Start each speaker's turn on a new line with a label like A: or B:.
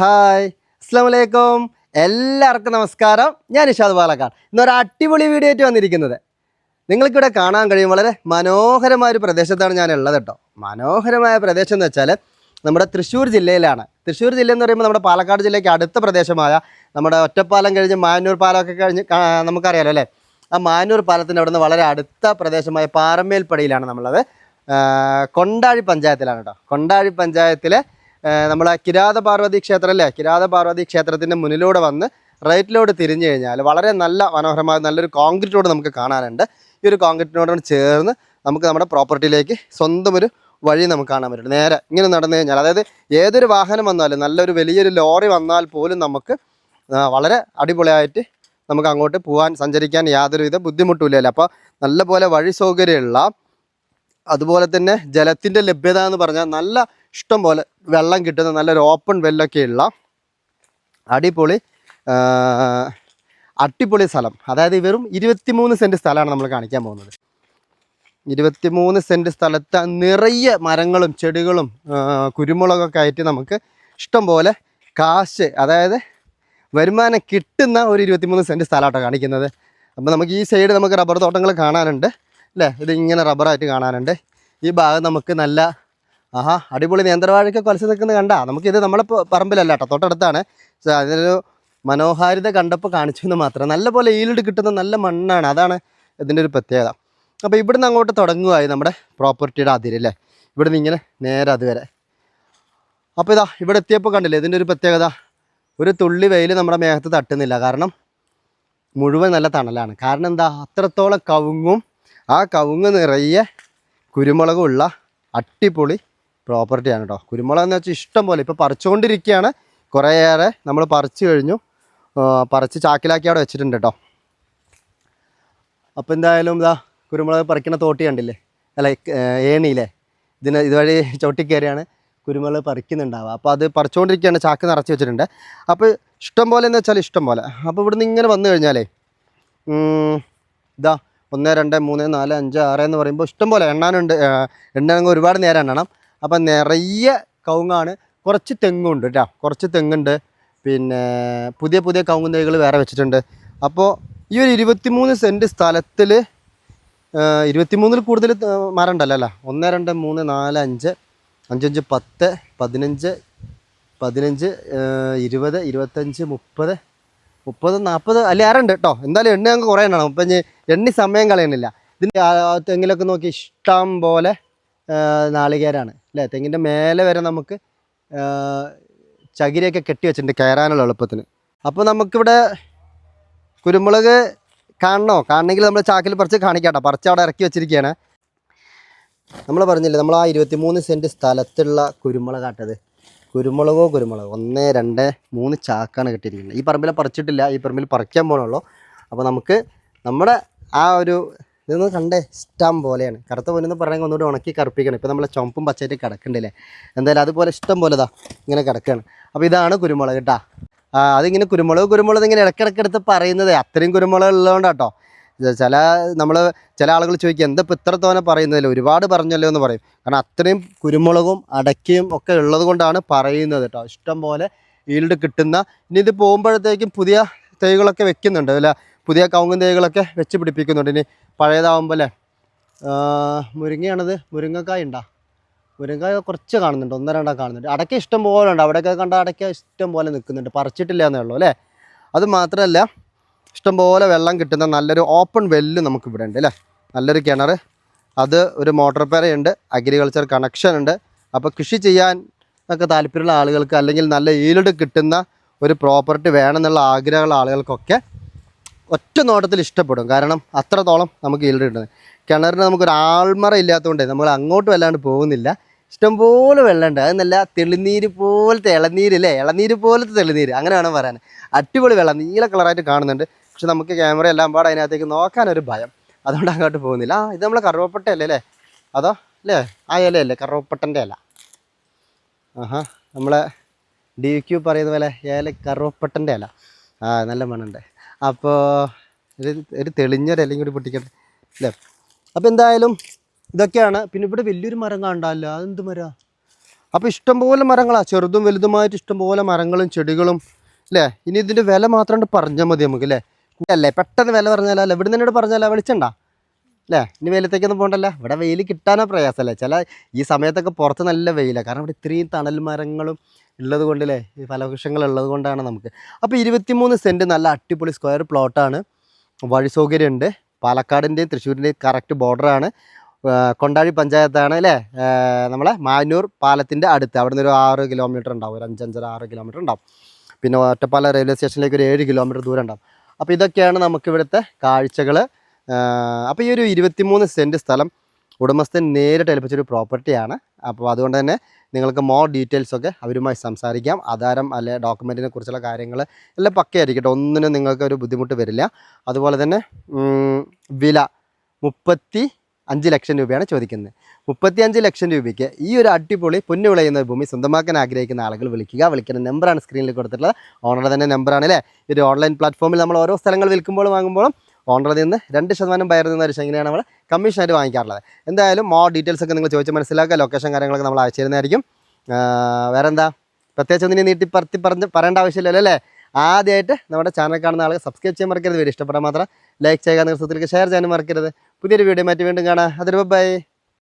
A: Hi അസ്സാം വലൈക്കും എല്ലാവർക്കും നമസ്കാരം. ഞാൻ ഇഷാദ് പാലക്കാട്. ഇന്നൊരു അടിപൊളി വീഡിയോ ആയിട്ട് വന്നിരിക്കുന്നത്. നിങ്ങൾക്കിവിടെ കാണാൻ കഴിയും. വളരെ മനോഹരമായ ഒരു പ്രദേശത്താണ് ഞാൻ ഉള്ളത് കേട്ടോ. മനോഹരമായ പ്രദേശം എന്ന് വെച്ചാൽ നമ്മുടെ തൃശ്ശൂർ ജില്ലയിലാണ്. തൃശ്ശൂർ ജില്ല എന്ന് പറയുമ്പോൾ നമ്മുടെ പാലക്കാട് ജില്ലയ്ക്ക് അടുത്ത പ്രദേശമായ നമ്മുടെ ഒറ്റപ്പാലം കഴിഞ്ഞ് മാനൂർ പാലമൊക്കെ കഴിഞ്ഞ് നമുക്കറിയാലോ അല്ലേ? ആ മാനൂർ പാലത്തിന്റെ അവിടെ നിന്ന് വളരെ അടുത്ത പ്രദേശമായ പാറമേൽപ്പടിയിലാണ് നമ്മളത് കൊണ്ടാഴി പഞ്ചായത്തിലാണ് കേട്ടോ. കൊണ്ടാഴി പഞ്ചായത്തിലെ നമ്മളെ കിരാത പാർവതി ക്ഷേത്രം അല്ലേ കിരാത പാർവതി ക്ഷേത്രത്തിന്റെ മുന്നിലൂടെ വന്ന് റൈറ്റിലോട്ട് തിരിഞ്ഞു കഴിഞ്ഞാൽ വളരെ നല്ല മനോഹരമായ നല്ലൊരു കോൺക്രീറ്റ് റോഡ് നമുക്ക് കാണാനുണ്ട്. ഈ ഒരു കോൺക്രീറ്റ് റോഡിനോട് ചേർന്ന് നമുക്ക് നമ്മുടെ പ്രോപ്പർട്ടിയിലേക്ക് സ്വന്തം ഒരു വഴി നമുക്ക് കാണാൻ പറ്റും. നേരെ ഇങ്ങനെ നടന്നു കഴിഞ്ഞാൽ അതായത് ഏതൊരു വാഹനം വന്നാലും നല്ലൊരു വലിയൊരു ലോറി വന്നാൽ പോലും നമുക്ക് വളരെ അടിപൊളിയായിട്ട് നമുക്ക് അങ്ങോട്ട് പോകാൻ സഞ്ചരിക്കാൻ യാതൊരുവിധ ബുദ്ധിമുട്ടുമില്ല അപ്പോൾ നല്ലപോലെ വഴി സൗകര്യമുള്ള അതുപോലെ തന്നെ ജലത്തിന്റെ ലഭ്യത എന്ന് പറഞ്ഞാൽ നല്ല ഇഷ്ടം പോലെ വെള്ളം കിട്ടുന്ന നല്ലൊരു ഓപ്പൺ വെല്ലൊക്കെയുള്ള അടിപൊളി അടിപൊളി സ്ഥലം. അതായത് വെറും ഇരുപത്തിമൂന്ന് സെന്റ് സ്ഥലമാണ് നമ്മൾ കാണിക്കാൻ പോകുന്നത്. ഇരുപത്തിമൂന്ന് സെന്റ് സ്ഥലത്ത് നിറയെ മരങ്ങളും ചെടികളും കുരുമുളകൊക്കെ ആയിട്ട് നമുക്ക് ഇഷ്ടംപോലെ കാശ് അതായത് വരുമാനം കിട്ടുന്ന ഒരു ഇരുപത്തിമൂന്ന് സെന്റ് സ്ഥലമാട്ടോ കാണിക്കുന്നത്. അപ്പോൾ നമുക്ക് ഈ സൈഡ് നമുക്ക് റബ്ബർ തോട്ടങ്ങൾ കാണാനുണ്ട്. അല്ലേ? ഇതിങ്ങനെ റബ്ബറായിട്ട് കാണാനുണ്ട്. ഈ ഭാഗം നമുക്ക് നല്ല ആഹാ അടിപൊളി നേന്ത്രവാഴയ്ക്ക് കൊലച്ച് നിൽക്കുന്നത് കണ്ടാ. നമുക്കിത് നമ്മളെ പറമ്പിലല്ല കേട്ടോ തൊട്ടടുത്താണ്. അതിനൊരു മനോഹാരിത കണ്ടപ്പോൾ കാണിച്ചു എന്ന് മാത്രം. നല്ലപോലെ ഈൽഡ് കിട്ടുന്ന നല്ല മണ്ണാണ്. അതാണ് ഇതിന്റെ ഒരു പ്രത്യേകത. അപ്പോൾ ഇവിടുന്ന് അങ്ങോട്ട് തുടങ്ങുകയായി നമ്മുടെ പ്രോപ്പർട്ടിയുടെ അതിരല്ലേ ഇവിടുന്ന് ഇങ്ങനെ നേരെ അതുവരെ. അപ്പോൾ ഇതാ ഇവിടെ എത്തിയപ്പോൾ കണ്ടില്ലേ ഇതിന്റെ ഒരു പ്രത്യേകത. ഒരു തുള്ളി വെയിൽ നമ്മുടെ മേഘത്ത് തട്ടുന്നില്ല. കാരണം മുഴുവൻ നല്ല തണലാണ്. കാരണം എന്താ? അത്രത്തോളം കവുങ്ങും ആ കവുങ്ങ് നിറയെ കുരുമുളകുള്ള അട്ടിപ്പൊളി പ്രോപ്പർട്ടിയാണ് കേട്ടോ കുരുമുളക് എന്ന് വെച്ചാൽ ഇഷ്ടം പോലെ. ഇപ്പോൾ പറിച്ചുകൊണ്ടിരിക്കുകയാണ് കുറേയേറെ നമ്മൾ പറിച്ചു കഴിഞ്ഞു. പറിച്ച് ചാക്കിലാക്കി അവിടെ വെച്ചിട്ടുണ്ട് കേട്ടോ അപ്പോൾ എന്തായാലും ഇതാ കുരുമുളക് പറിക്കുന്ന തോട്ടി കണ്ടില്ലേ? അല്ല ഏണിയില്ലേ? ഇതിന് ഇതുവഴി ചവിട്ടി കയറിയാണ് കുരുമുളക് പറിക്കുന്നുണ്ടാവുക. അപ്പോൾ അത് പറിച്ചുകൊണ്ടിരിക്കുകയാണ് ചാക്ക് നിറച്ച് വെച്ചിട്ടുണ്ട്. അപ്പോൾ ഇഷ്ടം പോലെ എന്ന് വെച്ചാൽ ഇഷ്ടം പോലെ. അപ്പോൾ ഇവിടുന്ന് ഇങ്ങനെ വന്നു കഴിഞ്ഞാലേ ഇതാ ഒന്ന് രണ്ട് മൂന്ന് നാല് അഞ്ച് ആറ് എന്ന് പറയുമ്പോൾ ഇഷ്ടം പോലെ എണ്ണാനുണ്ട്. എണ്ണാണെങ്കിൽ ഒരുപാട് നേരം എണ്ണണം. അപ്പം നിറയെ കവുങ്ങാണ്. കുറച്ച് തെങ്ങുണ്ട് കേട്ടോ കുറച്ച് തെങ്ങുണ്ട്. പിന്നെ പുതിയ പുതിയ കവുങ്ങ് തൈകൾ വേറെ വെച്ചിട്ടുണ്ട്. അപ്പോൾ ഈ ഒരു ഇരുപത്തിമൂന്ന് സെന്റ് സ്ഥലത്തിൽ ഇരുപത്തിമൂന്നിൽ കൂടുതൽ ത- മരം ഉണ്ടല്ലോ അല്ല. ഒന്ന് രണ്ട് മൂന്ന് നാല് അഞ്ച് അഞ്ചഞ്ച് പത്ത് പതിനഞ്ച് പതിനഞ്ച് ഇരുപത് ഇരുപത്തഞ്ച് മുപ്പത് മുപ്പത് നാൽപ്പത് അല്ലെ ഉണ്ട് കേട്ടോ എന്തായാലും എണ്ണ ഞങ്ങൾക്ക് കുറേ എണ്ണണം അപ്പം എണ്ണി സമയം കളയണില്ല ഇതിന്റെ തെങ്ങിലൊക്കെ നോക്കി ഇഷ്ടം പോലെ നാളികേരാണ്. അല്ലേ? തെങ്ങിന്റെ മേലെ വരെ നമുക്ക് ചകിരിയൊക്കെ കെട്ടി വെച്ചിട്ടുണ്ട് കയറാനുള്ള എളുപ്പത്തിന്. അപ്പോൾ നമുക്കിവിടെ കുരുമുളക് കാണണോ? കാണണമെങ്കിൽ നമ്മൾ ചാക്കിൽ പറിച്ച് കാണിക്കാട്ടോ. പറിച്ച് അവിടെ ഇറക്കി വെച്ചിരിക്കുകയാണ്. നമ്മൾ പറഞ്ഞില്ലേ നമ്മൾ ആ ഇരുപത്തിമൂന്ന് സെന്റ് സ്ഥലത്തുള്ള കുരുമുളകാട്ടത്. കുരുമുളകോ കുരുമുളകോ. ഒന്ന് രണ്ട് മൂന്ന് ചാക്കാണ് കിട്ടിയിരിക്കുന്നത്. ഈ പറമ്പിൽ പറിച്ചിട്ടില്ല. ഈ പറമ്പിൽ പറിക്കാൻ പോകണുള്ളൂ അപ്പോൾ നമുക്ക് നമ്മുടെ ആ ഒരു ഇതൊന്ന് കണ്ടേ ഇഷ്ടം പോലെയാണ്. കറുത്ത പൊന്നെന്ന് പറയുന്നത് ഒന്നുകൂടി ഉണക്കി കറുപ്പിക്കണം. ഇപ്പോൾ നമ്മളെ ചുമപ്പും പച്ചയായിട്ട് കിടക്കണ്ടല്ലേ? എന്തായാലും അതുപോലെ ഇഷ്ടം പോലെ ഇതാ ഇങ്ങനെ കിടക്കുകയാണ് അപ്പോൾ ഇതാണ് കുരുമുളക് കേട്ടാ അതിങ്ങനെ കുരുമുളക് കുരുമുളക് ഇങ്ങനെ ഇടയ്ക്കിടയ്ക്ക് എടുത്ത് പറയുന്നത് അത്രയും കുരുമുളക് ഉള്ളതുകൊണ്ടാട്ടോ ചില നമ്മൾ ചില ആളുകൾ ചോദിക്കുക എന്താ ഇപ്പം ഇത്ര തോനെ പറയുന്നതിൽ ഒരുപാട് പറഞ്ഞല്ലോ എന്ന് പറയും. കാരണം അത്രയും കുരുമുളകും അടയ്ക്കയും ഒക്കെ ഉള്ളത് കൊണ്ടാണ് പറയുന്നത് കേട്ടോ ഇഷ്ടം പോലെ ഈൽഡ് കിട്ടുന്ന ഇനി ഇത് പോകുമ്പോഴത്തേക്കും പുതിയ തൈകളൊക്കെ വെക്കുന്നുണ്ട് അല്ല? പുതിയ കവുങ്ങും തൈകളൊക്കെ വെച്ച് പിടിപ്പിക്കുന്നുണ്ട്. ഇനി പഴയതാവുമ്പോൾ അല്ലേ? മുരിങ്ങയാണത്. മുരിങ്ങക്കായ ഉണ്ടാ? മുരിങ്ങക്കായ കുറച്ച് കാണുന്നുണ്ട്. ഒന്നോ രണ്ടോ കാണുന്നുണ്ട്. അടയ്ക്ക ഇഷ്ടം പോലെ ഉണ്ട്. അവിടെയൊക്കെ കണ്ട അടയ്ക്ക ഇഷ്ടം പോലെ നിൽക്കുന്നുണ്ട്. പറിച്ചിട്ടില്ല എന്നേ ഉള്ളൂ അല്ലേ? അത് മാത്രമല്ല ഇഷ്ടംപോലെ വെള്ളം കിട്ടുന്ന നല്ലൊരു ഓപ്പൺ വെല്ല് നമുക്ക് ഇവിടെ ഉണ്ട് അല്ലേ? നല്ലൊരു കിണർ അത് ഒരു മോട്ടോർ പേരയുണ്ട്. അഗ്രികൾച്ചർ കണക്ഷൻ ഉണ്ട്. അപ്പോൾ കൃഷി ചെയ്യാൻ ഒക്കെ താല്പര്യമുള്ള ആളുകൾക്ക് അല്ലെങ്കിൽ നല്ല ഈൽഡ് കിട്ടുന്ന ഒരു പ്രോപ്പർട്ടി വേണമെന്നുള്ള ആഗ്രഹമുള്ള ആളുകൾക്കൊക്കെ ഒറ്റ നോട്ടത്തിൽ ഇഷ്ടപ്പെടും. കാരണം അത്രത്തോളം നമുക്ക് ഈൽഡ് കിട്ടുന്നത്. കിണറിന് നമുക്കൊരു ആൾമറ ഇല്ലാത്തതുകൊണ്ട് നമ്മൾ അങ്ങോട്ട് വല്ലാണ്ട് പോകുന്നില്ല. ഇഷ്ടംപോലെ വെള്ളമുണ്ട്. അതെന്നല്ല തെളിനീര് പോലത്തെ ഇളനീര് അല്ലേ ഇളനീര് പോലത്തെ തെളിനീര്. അങ്ങനെ വേണം പറയാൻ. അടിപൊളി വെള്ളം നീല കളറായിട്ട് കാണുന്നുണ്ട്. പക്ഷെ നമുക്ക് ക്യാമറ എല്ലാം പാടെ അതിനകത്തേക്ക് നോക്കാനൊരു ഭയം. അതുകൊണ്ട് അങ്ങോട്ട് പോകുന്നില്ല. ആ ഇത് നമ്മളെ കറുവപ്പട്ട അല്ലേ അല്ലേ അതോ അല്ലേ ആ ഇലയല്ലേ കറുവപ്പട്ടന്റെ ഇല. ആഹാ നമ്മളെ ഡി ക്യു പറയുന്ന പോലെ ഏല കറുവപ്പട്ടന്റെ ഇല. ആ നല്ല മണമുണ്ട്. അപ്പോൾ ഒരു ഒരു തെളിഞ്ഞൊരു ഇലയും കൂടി പൊട്ടിക്കട്ടെ അല്ലേ അപ്പോൾ എന്തായാലും ഇതൊക്കെയാണ്. പിന്നെ ഇവിടെ വലിയൊരു മരം കാണണ്ടല്ലോ. അതെന്ത് മരം? അപ്പോൾ ഇഷ്ടംപോലെ മരങ്ങളാണ് ചെറുതും വലുതുമായിട്ട് ഇഷ്ടംപോലെ മരങ്ങളും ചെടികളും അല്ലേ ഇനി ഇതിന്റെ വില മാത്രം പറഞ്ഞാൽ മതി നമുക്ക് അല്ലേ അല്ലേ? പെട്ടെന്ന് വില പറഞ്ഞാലോ? അല്ല? ഇവിടെ നിന്നോട് പറഞ്ഞാലോ? വെളിച്ചണ്ട? അല്ലേ ഇനി വെയിലത്തേക്കൊന്നും പോകണ്ടല്ല ഇവിടെ വെയിൽ കിട്ടാനോ പ്രയാസമല്ലേ? ചില ഈ സമയത്തൊക്കെ പുറത്ത് നല്ല വെയിലാണ് കാരണം ഇവിടെ ഇത്രയും തണൽ മരങ്ങളും ഉള്ളത് കൊണ്ടല്ലേ? ഈ ഫലവൃക്ഷങ്ങൾ ഉള്ളത് കൊണ്ടാണ് നമുക്ക്. അപ്പോൾ ഇരുപത്തിമൂന്ന് സെന്റ് നല്ല അടിപൊളി സ്ക്വയർ പ്ലോട്ടാണ് വഴി സൗകര്യമുണ്ട് പാലക്കാടിന്റെയും തൃശ്ശൂരിന്റെയും കറക്റ്റ് ബോർഡറാണ് കൊണ്ടാഴി പഞ്ചായത്താണ് അല്ലേ? നമ്മളെ മാനൂർ പാലത്തിന്റെ അടുത്ത്. അവിടെ നിന്ന് ഒരു ആറ് കിലോമീറ്റർ ഉണ്ടാവും. ഒരു അഞ്ചഞ്ചര ആറ് കിലോമീറ്റർ ഉണ്ടാവും. പിന്നെ ഒറ്റപ്പാല റെയിൽവേ സ്റ്റേഷനിലേക്ക് ഒരു ഏഴ് കിലോമീറ്റർ ദൂരം ഉണ്ടാവും. അപ്പോൾ ഇതൊക്കെയാണ് നമുക്കിവിടുത്തെ കാഴ്ചകൾ അപ്പോൾ ഈ ഒരു ഇരുപത്തിമൂന്ന് സെന്റ് സ്ഥലം ഉടമസ്ഥൻ നേരിട്ട് ഏൽപ്പിച്ചൊരു പ്രോപ്പർട്ടിയാണ്. അപ്പോൾ അതുകൊണ്ട് തന്നെ നിങ്ങൾക്ക് മോർ ഡീറ്റെയിൽസ് ഒക്കെ അവരുമായി സംസാരിക്കാം. ആധാരം അല്ലെ ഡോക്യുമെന്റിനെ കുറിച്ചുള്ള കാര്യങ്ങൾ എല്ലാം പക്കയായിരിക്കട്ടെ. ഒന്നിനും നിങ്ങൾക്ക് ഒരു ബുദ്ധിമുട്ട് വരില്ല. അതുപോലെ തന്നെ വില മുപ്പത്തി അഞ്ച് ലക്ഷം രൂപയാണ് ചോദിക്കുന്നത്. മുപ്പത്തി അഞ്ച് ലക്ഷം രൂപയ്ക്ക് ഈ ഒരു അടിപൊളി പൊന്നു വിളയുന്ന ഭൂമി സ്വന്തമാക്കാൻ ആഗ്രഹിക്കുന്ന ആളുകൾ വിളിക്കുക. വിളിക്കുന്ന നമ്പറാണ് സ്ക്രീനിൽ കൊടുത്തിട്ടുള്ളത്. ഓണറുടെ തന്നെ നമ്പറാണ് അല്ലേ? ഒരു ഓൺലൈൻ പ്ലാറ്റ്ഫോമിൽ നമ്മൾ ഓരോ സ്ഥലങ്ങൾ വിൽക്കുമ്പോഴും വാങ്ങുമ്പോഴും ഓണറിൽ നിന്ന് രണ്ട് ശതമാനം ബയറിൽ നിന്ന് ഒരു ശങ്കിനെയാണ് നമ്മൾ കമ്മീഷനായിട്ട് വാങ്ങിക്കാറുള്ളത്. എന്തായാലും മോ ഡീറ്റെയിൽസ് ഒക്കെ നിങ്ങൾ ചോദിച്ച് മനസ്സിലാക്കുക. ലൊക്കേഷൻ കാര്യങ്ങളൊക്കെ നമ്മൾ അയച്ചു തരുന്നതായിരിക്കും. വേറെ എന്താ പ്രത്യേകിച്ച് ഒന്നിനെ നീട്ടി പറത്തി പറഞ്ഞ് പറയേണ്ട ആവശ്യമില്ലല്ലോ അല്ലേ? ആദ്യമായിട്ട് നമ്മുടെ ചാനൽ കാണുന്ന ആളുകൾ സബ്സ്ക്രൈബ് ചെയ്യാൻ മറക്കരുത്. വീഡിയോ ഇഷ്ടപ്പെടാൻ മാത്രം ലൈക്ക് ചെയ്യുക. നിർത്തത്തിലേക്ക് ഷെയർ ചെയ്യാനും മറക്കരുത്. പുതിയൊരു വീഡിയോ മാറ്റി വീണ്ടും കാണാം. അതൊരു ബൈ